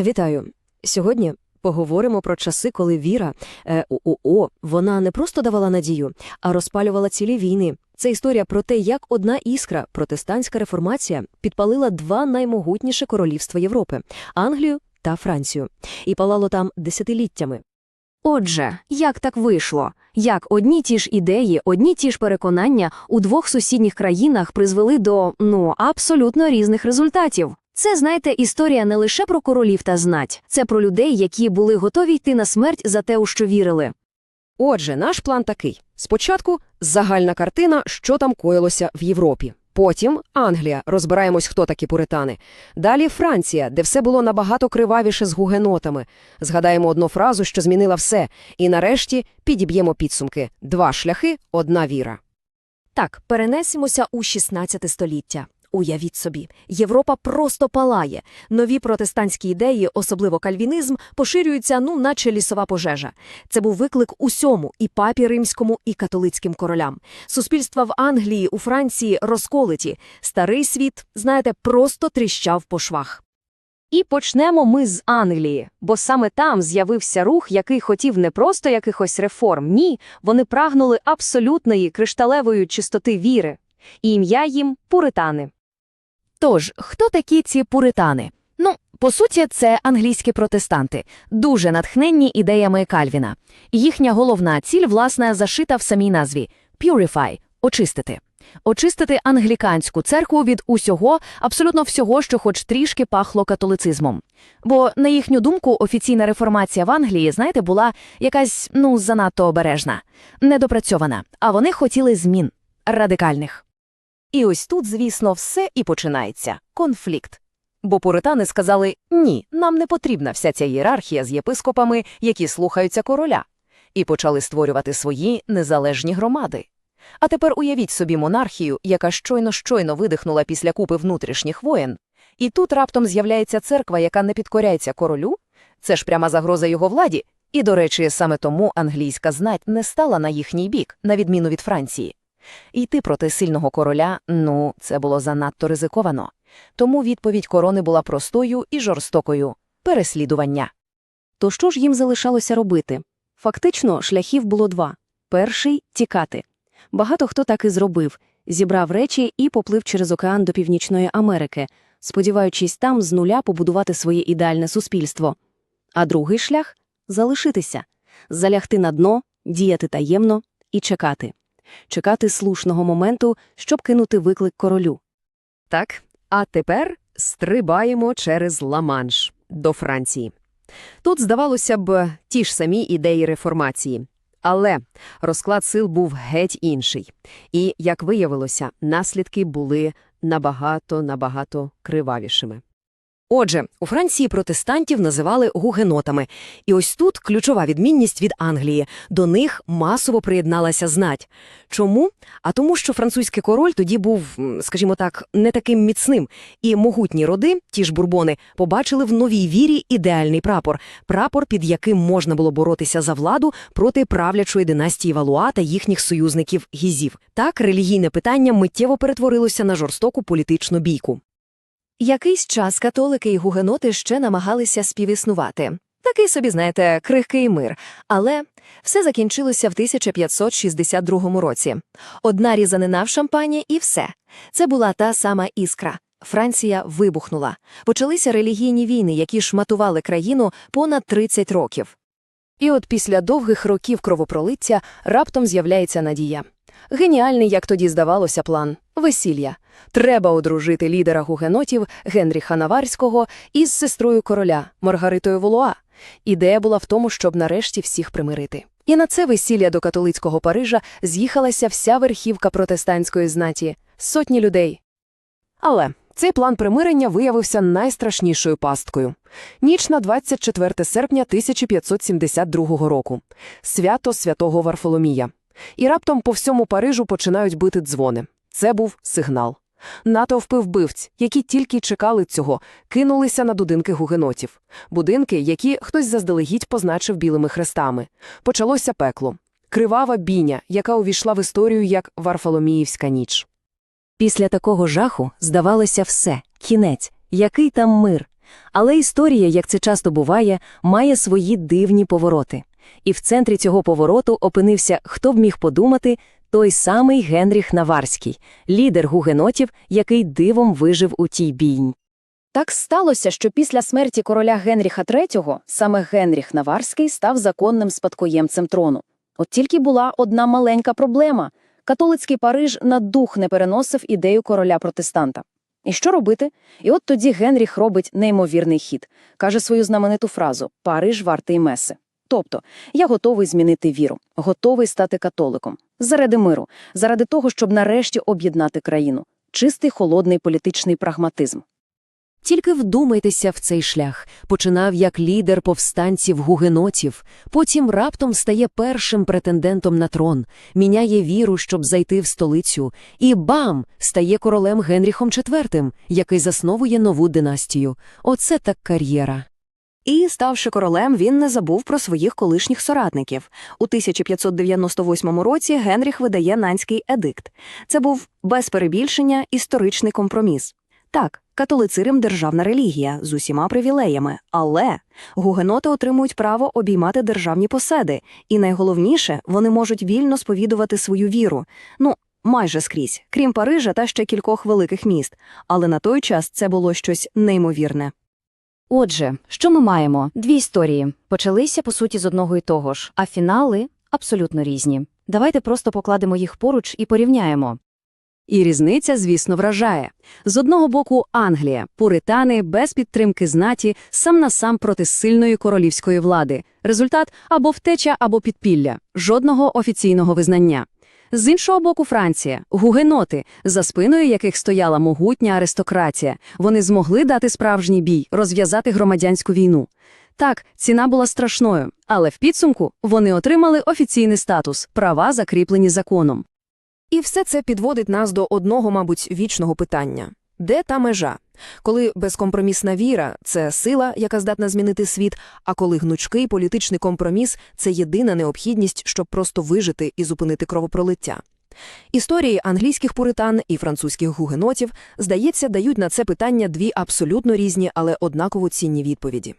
Вітаю! Сьогодні поговоримо про часи, коли віра е, ООО, вона не просто давала надію, а розпалювала цілі війни. Це історія про те, як одна іскра, протестантська реформація, підпалила два наймогутніші королівства Європи Англію та Францію, і палало там десятиліттями. Отже, як так вийшло? Як одні ті ж ідеї, одні ті ж переконання у двох сусідніх країнах призвели до, ну, абсолютно різних результатів? Це, знаєте, історія не лише про королів та знать, це про людей, які були готові йти на смерть за те, у що вірили. Отже, наш план такий: спочатку загальна картина, що там коїлося в Європі. Потім Англія, розбираємось, хто такі пуритани. Далі Франція, де все було набагато кривавіше з гугенотами. Згадаємо одну фразу, що змінила все. І нарешті підіб'ємо підсумки: два шляхи, одна віра. Так, перенесемося у 16 століття. Уявіть собі, Європа просто палає. Нові протестантські ідеї, особливо кальвінізм, поширюються, ну, наче лісова пожежа. Це був виклик усьому і папі римському, і католицьким королям. Суспільства в Англії, у Франції розколиті. Старий світ, знаєте, просто тріщав по швах. І почнемо ми з Англії, бо саме там з'явився рух, який хотів не просто якихось реформ, ні, вони прагнули абсолютної кришталевої чистоти віри. І ім'я їм пуритани. Тож, хто такі ці пуритани? Ну, по суті, це англійські протестанти, дуже натхненні ідеями Кальвіна. Їхня головна ціль, власне, зашита в самій назві «purify» – очистити. Очистити англіканську церкву від усього, абсолютно всього, що хоч трішки пахло католицизмом. Бо, на їхню думку, офіційна реформація в Англії, знаєте, була якась, ну, занадто обережна, недопрацьована, а вони хотіли змін радикальних. І ось тут, звісно, все і починається – конфлікт. Бо пуритани сказали «ні, нам не потрібна вся ця ієрархія з єпископами, які слухаються короля», і почали створювати свої незалежні громади. А тепер уявіть собі монархію, яка щойно-щойно видихнула після купи внутрішніх воєн, і тут раптом з'являється церква, яка не підкоряється королю? Це ж пряма загроза його владі. І, до речі, саме тому англійська знать не стала на їхній бік, на відміну від Франції. Йти проти сильного короля, ну, це було занадто ризиковано. Тому відповідь корони була простою і жорстокою – переслідування. То що ж їм залишалося робити? Фактично, шляхів було два. Перший – тікати. Багато хто так і зробив. Зібрав речі і поплив через океан до Північної Америки, сподіваючись там з нуля побудувати своє ідеальне суспільство. А другий шлях – залишитися, залягти на дно, діяти таємно і чекати. Чекати слушного моменту, щоб кинути виклик королю. Так, а тепер стрибаємо через Ла-Манш до Франції. Тут, здавалося б, ті ж самі ідеї реформації. Але розклад сил був геть інший. І, як виявилося, наслідки були набагато-набагато кривавішими. Отже, у Франції протестантів називали гугенотами. І ось тут ключова відмінність від Англії. До них масово приєдналася знать. Чому? А тому, що французький король тоді був, скажімо так, не таким міцним. І могутні роди, ті ж бурбони, побачили в новій вірі ідеальний прапор. Прапор, під яким можна було боротися за владу проти правлячої династії Валуа та їхніх союзників гізів. Так, релігійне питання миттєво перетворилося на жорстоку політичну бійку. Якийсь час католики і гугеноти ще намагалися співіснувати. Такий собі, знаєте, крихкий мир. Але все закінчилося в 1562 році. Одна різанина в шампані і все. Це була та сама іскра. Франція вибухнула. Почалися релігійні війни, які шматували країну понад 30 років. І от після довгих років кровопролиття раптом з'являється надія. Геніальний, як тоді здавалося, план – весілля. Треба одружити лідера гугенотів Генріха Наварського із сестрою короля Маргаритою Волуа. Ідея була в тому, щоб нарешті всіх примирити. І на це весілля до католицького Парижа з'їхалася вся верхівка протестантської знаті – сотні людей. Але цей план примирення виявився найстрашнішою пасткою. Ніч на 24 серпня 1572 року. Свято святого Варфоломія. І раптом по всьому Парижу починають бити дзвони. Це був сигнал. Натовпи вбивць, які тільки чекали цього, кинулися на будинки гугенотів. Будинки, які хтось заздалегідь позначив білими хрестами. Почалося пекло. Кривава бійня, яка увійшла в історію як Варфоломіївська ніч. Після такого жаху здавалося все – кінець. Який там мир? Але історія, як це часто буває, має свої дивні повороти. І в центрі цього повороту опинився, хто б міг подумати, той самий Генріх Наварський, лідер гугенотів, який дивом вижив у тій бійні. Так сталося, що після смерті короля Генріха III саме Генріх Наварський став законним спадкоємцем трону. От тільки була одна маленька проблема – католицький Париж на дух не переносив ідею короля-протестанта. І що робити? І от тоді Генріх робить неймовірний хід. Каже свою знамениту фразу «Париж вартий меси». Тобто, я готовий змінити віру, готовий стати католиком. Заради миру, заради того, щоб нарешті об'єднати країну. Чистий холодний політичний прагматизм. Тільки вдумайтеся в цей шлях. Починав як лідер повстанців-гугенотів, потім раптом стає першим претендентом на трон, міняє віру, щоб зайти в столицю, і бам! стає королем Генріхом IV, який засновує нову династію. Оце так кар'єра. І, ставши королем, він не забув про своїх колишніх соратників. У 1598 році Генріх видає Нанський едикт. Це був, без перебільшення, історичний компроміс. Так, католицизм – державна релігія з усіма привілеями, але гугеноти отримують право обіймати державні посади, і найголовніше, вони можуть вільно сповідувати свою віру. Ну, майже скрізь, крім Парижа та ще кількох великих міст. Але на той час це було щось неймовірне. Отже, що ми маємо? Дві історії. Почалися, по суті, з одного і того ж, а фінали абсолютно різні. Давайте просто покладемо їх поруч і порівняємо. І різниця, звісно, вражає. З одного боку Англія, пуритани, без підтримки знаті, сам на сам проти сильної королівської влади. Результат – або втеча, або підпілля. Жодного офіційного визнання. З іншого боку Франція, гугеноти, за спиною яких стояла могутня аристократія. Вони змогли дати справжній бій, розв'язати громадянську війну. Так, ціна була страшною, але в підсумку вони отримали офіційний статус, права закріплені законом. І все це підводить нас до одного, мабуть, вічного питання. Де та межа? Коли безкомпромісна віра – це сила, яка здатна змінити світ, а коли гнучкий політичний компроміс – це єдина необхідність, щоб просто вижити і зупинити кровопролиття. Історії англійських пуритан і французьких гугенотів, здається, дають на це питання дві абсолютно різні, але однаково цінні відповіді.